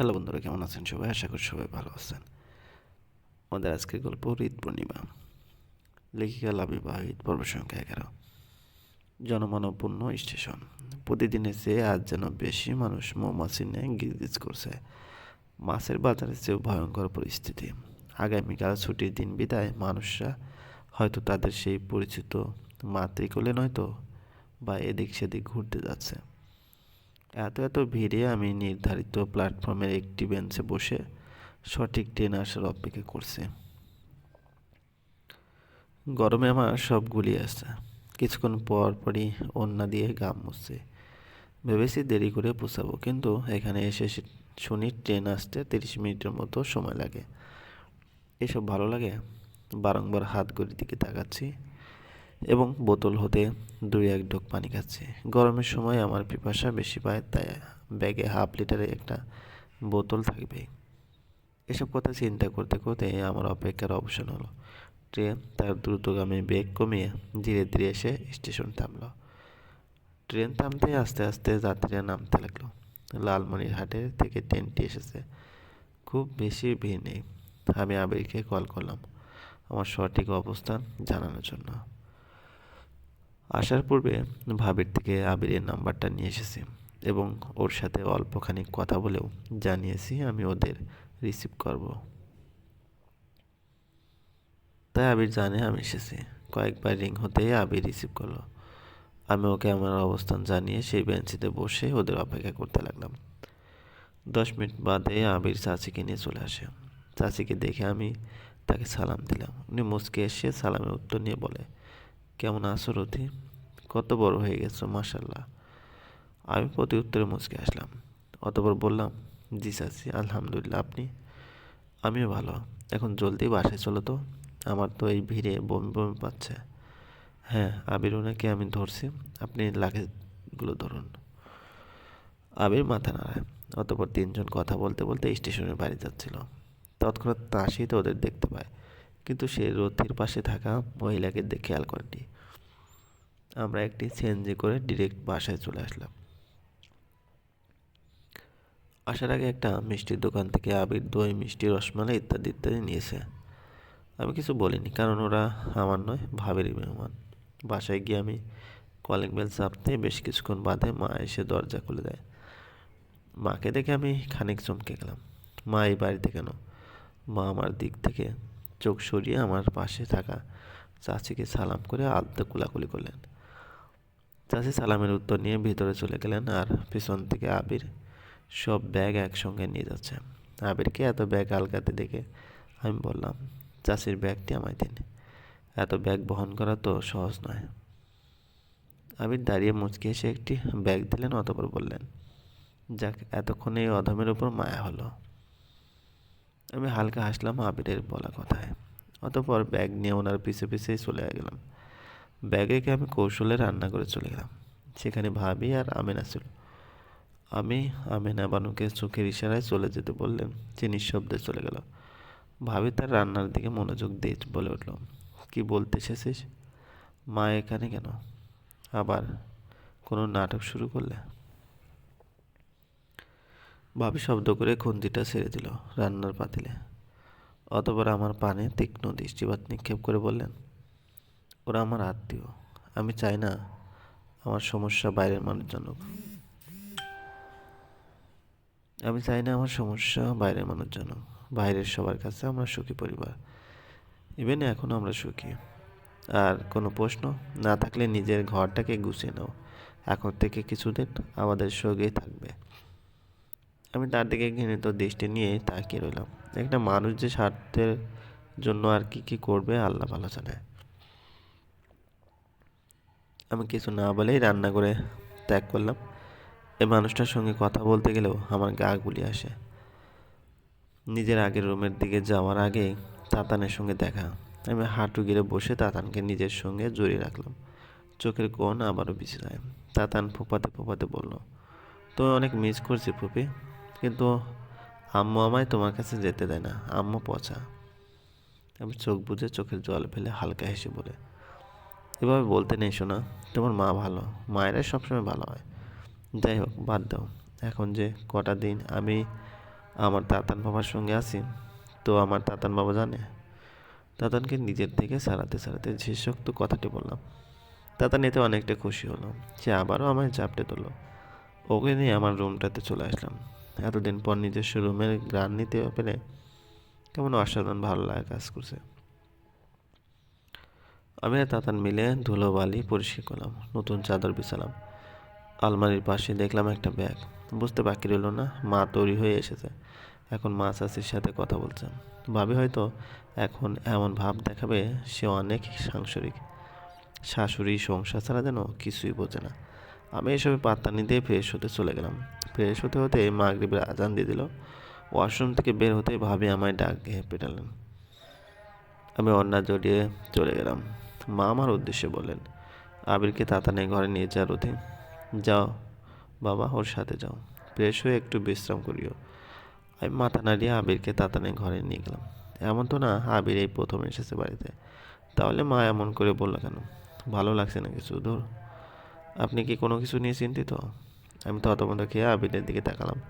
Hello বন্ধুরা, কেমন আছেন সবাই? আশা করি সবাই ভালো আছেন। আমাদের আজকের গল্প ঈদ পূর্ণিমা। লেখিকা লাবিবা, ঈদ পর্ব সংখ্যা এগারো। জনমানবপূর্ণ স্টেশন। প্রতিদিনের চেয়ে আজ যেন বেশি মানুষ মৌমাছি নিয়ে গিজ করছে। মাছের বাজারের চেয়েও ভয়ঙ্কর পরিস্থিতি। আগামীকাল ছুটির দিন বিদায়, মানুষরা হয়তো তাদের সেই পরিচিত মাতৃকোলে নয়তো বা এদিক সেদিক ঘুরতে যাচ্ছে। এত এত ভিড়ে আমি নির্ধারিত প্ল্যাটফর্মের একটি বেঞ্চে বসে সঠিক ট্রেন আসার অপেক্ষা করছি। গরমে আমার সব গুলি আসছে। কিছুক্ষণ পর পরই অন্যা দিয়ে গাম মুছছে। ভেবেছি দেরি করে পোষাবো কিন্তু এখানে এসে শুনি ট্রেন আসতে তিরিশ মিনিটের মতো সময় লাগে। এসব ভালো লাগে? বারংবার হাত ঘড়ির দিকে তাকাচ্ছি। এবং বোতল হতে দুই এক ঢোক পানি খাচ্ছি। গরমের সময় আমার পিপাসা বেশি পায়, তাই ব্যাগে হাফ লিটারে একটা বোতল থাকবে। এসব কথা চিন্তা করতে করতে আমার অপেক্ষার অবসান হলো। ট্রেন তার দ্রুতগামী বেগ কমিয়ে ধীরে ধীরে এসে স্টেশন থামলো। ট্রেন থামতে আস্তে আস্তে যাত্রীরা নামতে লাগল। লালমনিরহাটের থেকে ট্রেনটি এসেছে। খুব বেশি ভিড় নেই। আমি আবিরকে কল করলাম। আমার সঠিক অবস্থান জানানোর জন্য। আসার পূর্বে ভাবির থেকে আবিরের নাম্বারটা নিয়ে এসেছি এবং ওর সাথে অল্পখানি কথা বলেও জানিয়েছি আমি ওদের রিসিভ করব। তাই আবির জানে আমি এসেছি। কয়েকবার রিং হতেই আবির রিসিভ করল। আমি ওকে আমার অবস্থান জানিয়ে সেই বেঞ্চিতে বসে ওদের অপেক্ষা করতে লাগলাম। দশ মিনিট বাদে আবির চাচিকে নিয়ে চলে আসে। চাচিকে দেখে আমি তাকে সালাম দিলাম। উনি মুসকে এসে সালামের উত্তর নিয়ে বলে কেমন আছো রথি? কত বড় হয়ে গেছো মাসাল্লাহ আমি প্রতি উত্তরে মুচকে আসলাম। অতপর বললাম, জি চাচি, আলহামদুলিল্লাহ, আপনি? আমিও ভালো। এখন জলদি বাসায় চলো তো। আমার তো এই ভিড়ে বমি বমি পাচ্ছে। হ্যাঁ আবির ওনাকে আমি ধরছি। আপনি লাগেজগুলো ধরুন। আবির মাথা নাড়ায়। অতপর তিনজন কথা বলতে বলতে স্টেশনের বাড়ি যাচ্ছিল। তৎক্ষণাৎ তাসি তো ওদের দেখতে পায়। কিন্তু সে রথির পাশে থাকা মহিলাকে খেয়াল করেনি আমরা একটি সিএনজি করে ডিরেক্ট বাসায় চলে আসলাম। আসার আগে একটা মিষ্টির দোকান থেকে আবির, দই, মিষ্টি, রসমালাই ইত্যাদি ইত্যাদি নিয়েছে। আমি কিছু বলিনি, কারণ ওরা আমার নয়, ভাবেরই মেহমান। বাসায় গিয়ে আমি কলিং বেল চাপতে বেশ কিছুক্ষণ বাদে মা এসে দরজা খুলে দেয়। মাকে দেখে আমি খানিক চমকে গেলাম। মা এই বাড়িতে কেন? মা আমার দিক থেকে চোখ সরিয়ে আমার পাশে থাকা চাচিকে সালাম করে আলতে কুলাকুলি করলেন। চাচি সালামের উত্তর নিয়ে ভিতরে চলে গেলেন আর পিছন থেকে আবির সব ব্যাগ একসঙ্গে নিয়ে যাচ্ছে। আবিরকে এত ব্যাগ আলগাতে দেখে আমি বললাম চাষির ব্যাগটি আমায় দিন। এত ব্যাগ বহন করা তো সহজ নয়। আবির দাঁড়িয়ে মুচকে এসে একটি ব্যাগ দিলেন, অতপর বললেন, যাক, এতক্ষণে এই অধমের উপর মায়া হলো। আমি হালকা হাসলাম আবিরের বলা কথায়। অতপর ব্যাগ নিয়ে ওনার পিছে পিছেই চলে গেলাম। ব্যাগে আমি কৌশলে রান্না করে চলে গেলাম। সেখানে ভাবি আর আমেনা ছিল আমি আমেনা বানুকে চোখের ইশারায় চলে যেতে বললেন, যে নিঃশব্দে চলে গেল। ভাবি তার রান্নার দিকে মনোযোগ দিয়ে বলে উঠল, কি বলতে এসেছিস? মা এখানে কেন? আবার কোনো নাটক শুরু করলে? ভাবি শব্দ করে খুন্তিটা ছেড়ে দিল রান্নার পাতিলে। অতপর আমার পানে তীক্ষ্ণ দৃষ্টিপাত নিক্ষেপ করে বললেন, ওরা আমার আত্মীয়। আমি চাই না আমার সমস্যা বাইরের মানুষ জানুক আমি চাই না আমার সমস্যা বাইরের মানুষ জানুক বাইরের সবার কাছে আমরা সুখী পরিবার। ইভেন এখনও আমরা সুখী। আর কোনো প্রশ্ন না থাকলে নিজের ঘরটাকে গুছিয়ে নাও। এখন থেকে কিছুদিন আমাদের সঙ্গেই থাকবে। আমি তার দিকে ঘৃণিত দৃষ্টি নিয়ে তাকিয়ে রইলাম। একটা মানুষ যে স্বার্থের জন্য আর কি কি করবে, আল্লাহ ভালো জানে। আমি কিছু না বলেই রান্না করে ত্যাগ করলাম। এই মানুষটার সঙ্গে কথা বলতে গেলেও আমার গা গুলি আসে। নিজের আগের রুমের দিকে যাওয়ার আগে তাতানের সঙ্গে দেখা। আমি হাঁটু গিরে বসে তাতানকে নিজের সঙ্গে জড়িয়ে রাখলাম। চোখের কোণ আবারও বিছে যায় তাতান ফোপাতে ফোপাতে বলল তো অনেক মিস করছি ফুপি। কিন্তু আম্মু আমায় তোমার কাছে যেতে দেয় না। আম্মু পচা। আমি চোখ বুঝে চোখের জল ফেলে হালকা হেসে বলে, এভাবে বলতে নেই শোনা তোমার মা ভালো, মায়েরাই সবসময় ভালো হয়। যাই হোক, বাদ দাও। এখন যে কটা দিন আমি আমার তাতান বাবার সঙ্গে আছি, তো আমার তাতান বাবা জানে। তাতানকে নিজের থেকে সারাতে সারাতে যে শক্ত কথাটি বললাম, তাতান এতে অনেকটা খুশি হলো। সে আবারও আমায় চাপটে তুললো ওকে নিয়ে আমার রুমটাতে চলে আসলাম। এতদিন পর নিজস্ব রুমের গ্রান নিতে পেরে কেমন অসাধারণ ভালো লাগা কাজ করছে। আমি তাতান মিলে ধুলো বালি পরিষ্কার করলাম, নতুন চাদর বিছালাম। আলমারির পাশে দেখলাম একটা ব্যাগ। বুঝতে বাকি রইল না, মা তৈরি হয়ে এসেছে। এখন মা চাষির সাথে কথা বলছে। ভাবি হয়তো এখন এমন ভাব দেখাবে সে অনেক সাংসারিক। শাশুড়ি সংসার ছাড়া যেন কিছুই বোঝে না। আমি এসবে পাত্তা নিতে ফ্রেশ হতে চলে গেলাম। ফ্রেশ হতে হতে মাগরিবের আজান দিয়ে দিল। ওয়াশরুম থেকে বের হতে ভাবি আমায় ডাক দিয়ে পেটালেন। আমি অন্না জড়িয়ে চলে গেলাম। মা আমার উদ্দেশ্যে বললেন, আবিরকে তাতানে ঘরে নিয়ে যা রথে যাও, বাবা, ওর সাথে যাও। ফ্রেশ হয়ে একটু বিশ্রাম করিও। আমি মাথা নাড়িয়ে আবিরকে তাতানে ঘরে নিয়ে গেলাম। এমন তো না আবির এই প্রথম এসেছে বাড়িতে। তাহলে মা এমন করে বলল কেন? ভালো লাগছে না কিছু ধর আপনি কি কোনো কিছু নিয়ে চিন্তিত? আমি ততমত খেয়ে আবিরের দিকে তাকালাম।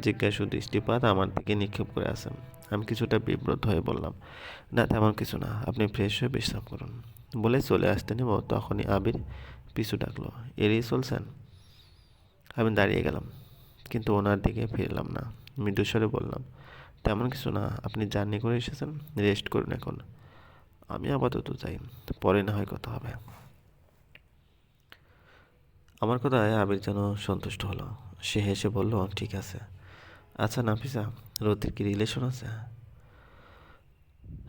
জিজ্ঞাসু দৃষ্টিপাত আমার দিকে নিক্ষেপ করে আসেন আমি কিছুটা বিব্রত হয়ে বললাম, না, তেমন কিছু না। আপনি ফ্রেশ হয়ে বিশ্রাম করুন। বলে চলে আসতে নেব। তখনই আবির পিছু ডাকলো, এড়িয়ে চলছেন? আমি দাঁড়িয়ে গেলাম, কিন্তু ওনার দিকে ফিরলাম না। মৃদুস্বরে বললাম, তেমন কিছু না। আপনি জার্নি করে এসেছেন। রেস্ট করুন এখন। আমি আপাতত যাই। পরে না হয় কথা হবে। আমার কথায় আবির যেন সন্তুষ্ট হলো। সে হেসে বলল, ঠিক আছে। আচ্ছা নাফিসা রতির কি রিলেশন আছে?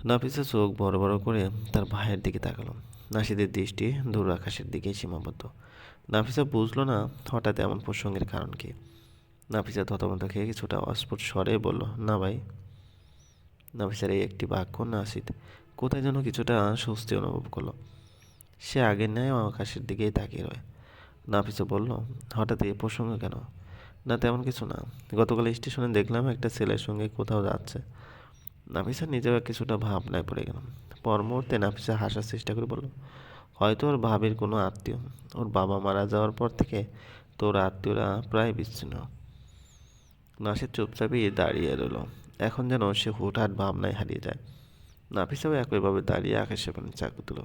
নাফিসা চোখ বড় বড় করে তার ভাইয়ের দিকে তাকালো। নাসিদের দৃষ্টি দূর আকাশের দিকেই সীমাবদ্ধ। নাফিসা বুঝলো না হঠাৎ এমন প্রসঙ্গের কারণ কি। নাফিসা থতমত খেয়ে কিছুটা অস্ফুট স্বরে বলল, না ভাই। নাফিসার এই একটি বাক্য নাসিদ কোথায় যেন কিছুটা স্বস্তি অনুভব করল। সে আগের ন্যায় আকাশের দিকেই তাকিয়ে রয়। নাফিসা বলল, হঠাৎ এই প্রসঙ্গ কেন? না, তেমন কিছু না। গতকাল স্টেশনে দেখলাম একটা ছেলের সঙ্গে কোথাও যাচ্ছে। নাফিসা নিজেও কিছুটা ভাবনায় পড়ে গেলাম। পর মুহূর্তে নাফিসা হাসার চেষ্টা করে বলল, হয়তো ওর ভাবির কোনো আত্মীয়। ওর বাবা মারা যাওয়ার পর থেকে তোর আত্মীয়রা প্রায় বিচ্ছিন্ন। নাসির চুপচাপই দাঁড়িয়ে রইল। এখন যেন সে হুটহাট ভাবনায় হারিয়ে যায়। নাফিসাও একইভাবে দাঁড়িয়ে আকাশে পানি চাকু দিল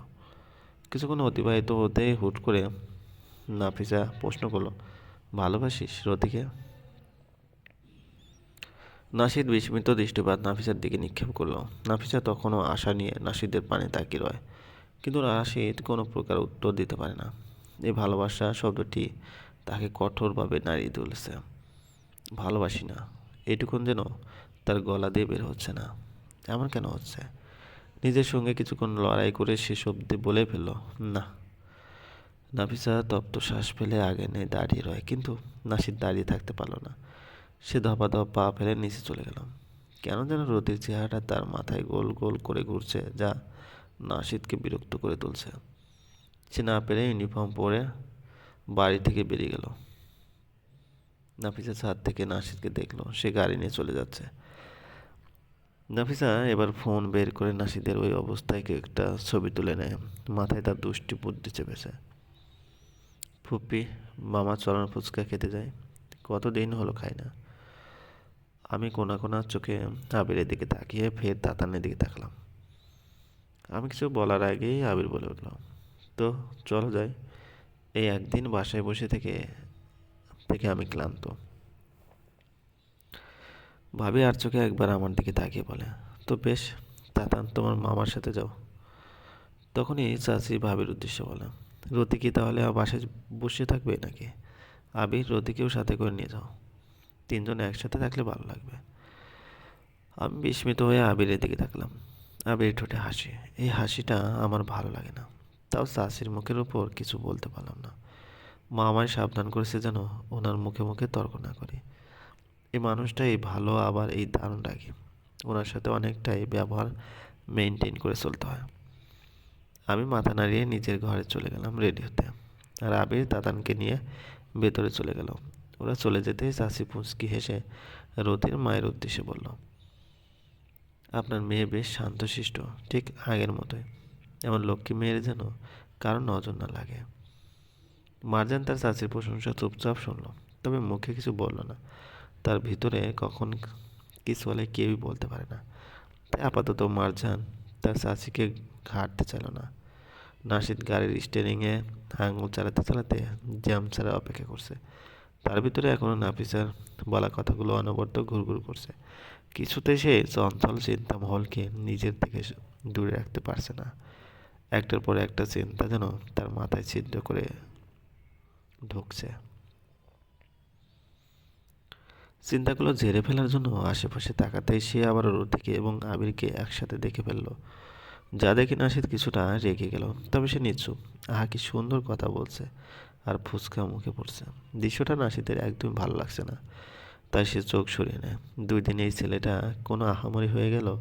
কিছুক্ষণ অতিবাহিত হতে হুট করে নাফিসা প্রশ্ন করল। ভালোবাসিস রতিকে নাসিদ বিস্মিত দৃষ্টিপাত নাফিসার দিকে নিক্ষেপ করল। নাফিসা তখনও আশা নিয়ে নাসিদের পানে তাকিয়ে রয়। কিন্তু রাশিদ কোনো প্রকার উত্তর দিতে পারে না। এই ভালোবাসা শব্দটি তাকে কঠোরভাবে নাড়িয়ে তুলেছে। ভালোবাসি না এইটুকুন যেন তার গলা দিয়ে বের হচ্ছে না। এমন কেন হচ্ছে? নিজের সঙ্গে কিছুক্ষণ লড়াই করে সে শব্দে বলে ফেলল। না নাফিসা তপ্ত শ্বাস ফেলে আগে নেই দাঁড়িয়ে রয়, কিন্তু নাসির দাঁড়িয়ে থাকতে পারল না। সে ধপা ধপ পা ফেলে নিচে চলে গেল। কেন যেন রতির চেহারাটা তার মাথায় গোল গোল করে ঘুরছে, যা নাসিদকে বিরক্ত করে তুলছে। সে না পেরে ইউনিফর্ম পরে বাড়ি থেকে বেরিয়ে গেল। নাফিসা ছাদ থেকে নাসিদকে দেখল, সে গাড়ি নিয়ে চলে যাচ্ছে। নাফিসা এবার ফোন বের করে নাসিদের ওই অবস্থায় একটা ছবি তুলে নেয়। মাথায় তার দুষ্টি বুদ্ধি চেপেছে। ফুপি মামা চরণ ফুচকা খেতে যায়। কতদিন হলো খাই না। আমি কোনা কোনা চোখে আবিরের দিকে তাকিয়ে ফের তাতানের দিকে তাকলাম। আমি কিছু বলার আগেই আবির বলে উঠল, তো চলো যাই। এই একদিন বাসায় বসে থেকে থেকে আমি ক্লান্ত। ভাবি আর চোখে একবার আমার দিকে তাকিয়ে বলে, তো বেশ, তাতান, তোমার মামার সাথে যাও। তখনই চাচি ভাবির উদ্দেশ্যে বলে রতি কি তাহলে বাসায় বসে থাকবে নাকি? আবির রতিকেও সাথে করে নিয়ে যাও। তিনজন একসাথে থাকলে ভালো লাগবে। আমি বিস্মিত হয়ে আবিরের দিকে তাকলাম। আবির ঠোঁটে হাসি। এই হাসিটা আমার ভালো লাগে না। তাও চাষির মুখের উপর কিছু বলতে পারলাম না। মা আমায় সাবধান করেছে যেন ওনার মুখে মুখে তর্ক না করি। এই মানুষটা এই ভালো, আবার এই দারুণ রাখি ওনার সাথে অনেকটাই ব্যবহার মেনটেন করে চলতে হয়। আমি মাথা নাড়িয়ে নিজের ঘরে চলে গেলাম রেডি হতে আর আবির দাদানকে নিয়ে ভেতরে চলে গেল। ওরা চলে যেতেই চাষি পুঁচকি হেসে রতির মায়ের উদ্দেশ্যে বলল, আপনার মেয়ে বেশ শান্তশিষ্ট, ঠিক আগের মতোই। এমন লক্ষ্মী মেয়ের যেন কারও নজর না লাগে। মারজান তার চাচির প্রশংসা চুপচাপ শুনল, তবে মুখে কিছু বলল না। তার ভিতরে কখন কিছু হলে কেউই বলতে পারে না। তাই আপাতত মারজান তার চাচিকে ঘাটতে চাইল না। নাসিদ গাড়ির স্টিয়ারিংয়ে আঙুল চালাতে চালাতে জ্যাম ছাড়া অপেক্ষা করছে। তার ভিতরে এখনও নাফিসার বলা কথাগুলো অনবরত ঘুরঘুর করছে। কিছুতে সে চঞ্চল চিন্তামহলকে নিজের থেকে দূরে রাখতে পারছে না। একটার পর একটা চিন্তা যেন তার মাথায় ছিদ্র করে ঢুকছে। চিন্তাগুলো ঝেড়ে ফেলার জন্য আশেপাশে তাকাতেই সে আবার রুতিকে এবং আবিরকে একসাথে দেখে ফেলল। যা দেখে নাসিদ কিছুটা রেগে গেল, তবে সে নিচ্ছুপ আহা, কি সুন্দর কথা বলছে। আর ফুচকা মুখে পড়ছে। দৃশ্যটা নাসিদের একদমই ভালো লাগছে না। তাই সে চোখ সরিয়ে নেয়। দুই দিন এই ছেলেটা কোনো আহামরি হয়ে গেল?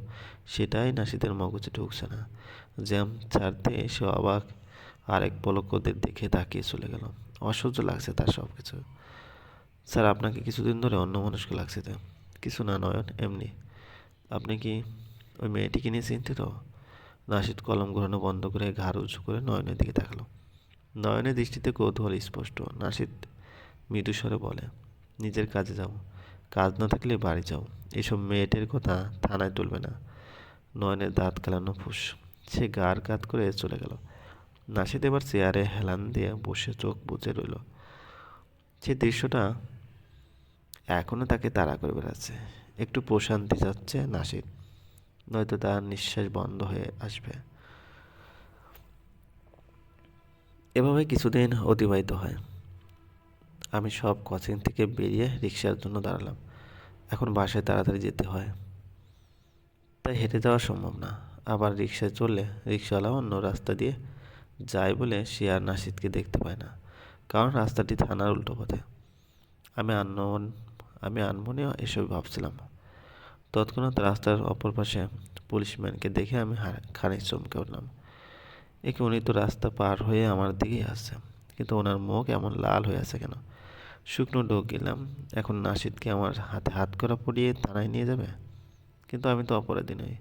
সেটাই নাসিদের মগজে ঢুকছে না। জ্যাম ছাড়তে সে অবাক। আরেক পলক ওদের দেখে তাকিয়ে চলে গেল। অসহ্য লাগছে তার সব কিছু স্যার, আপনাকে কিছুদিন ধরে অন্য মানুষকে লাগছে তো। কিছু না নয়ন, এমনি। আপনি কি ওই মেয়েটিকে নিয়ে চিন্তিত? নাসিদ কলম ঘোরানো বন্ধ করে ঘাড় উঁচু করে নয়নের দিকে তাকালো। নয়নের দৃষ্টিতে কৌতূহল স্পষ্ট। নাসিদ মৃদু স্বরে বলে, নিজের কাজে যাও। কাজ না থাকলে বাড়ি যাও। এসব মেয়েটের কথা থানায় তুলবে না। নয়নের দাঁত কালানো ফুস। সে গার কাত করে চলে গেল। নাসিদ এবার চেয়ারে হেলান দিয়ে বসে চোখ বুঝে রইল। সে দৃশ্যটা এখনও তাকে তাড়া করে বেড়াচ্ছে। একটু প্রশান্তি যাচ্ছে নাসিদ। নয়তো তার নিঃশ্বাস বন্ধ হয়ে আসবে। এভাবে কিছুদিন অতিবাহিত হয়। আমি সব কোচিং থেকে বেরিয়ে রিক্সার জন্য দাঁড়ালাম। এখন বাসায় তাড়াতাড়ি যেতে হয়। তাই হেঁটে যাওয়া সম্ভব না। আবার রিক্সায় চললে রিক্সাওয়ালা অন্য রাস্তা দিয়ে যায় বলে সে আর নাসিদকে দেখতে পায় না, কারণ রাস্তাটি থানার উল্টো পথে। আমি আনমন, আমি আনমনে এসব ভাবছিলাম। তৎক্ষণাৎ রাস্তার অপর পাশে পুলিশম্যানকে দেখে আমি খানিক চমকে উঠলাম। একে উনি তো রাস্তা পার হয়ে আমার দিকেই আসছে, কিন্তু ওনার মুখ এমন লাল হয়ে আছে কেন? শুকনো ডোক গেলাম, এখন নাসিদকে আমার হাতে হাত করা পড়িয়ে থানায় নিয়ে যাবে? কিন্তু আমি তো অপরাধী নই।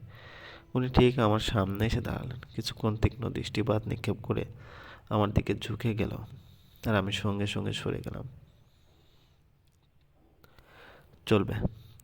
উনি ঠিক আমার সামনে এসে দাঁড়ালেন, কিছুক্ষণ তীক্ষ্ণ দৃষ্টিপাত নিক্ষেপ করে আমার দিকে ঝুঁকে গেল আর আমি সঙ্গে সঙ্গে সরে গেলাম। চলবে।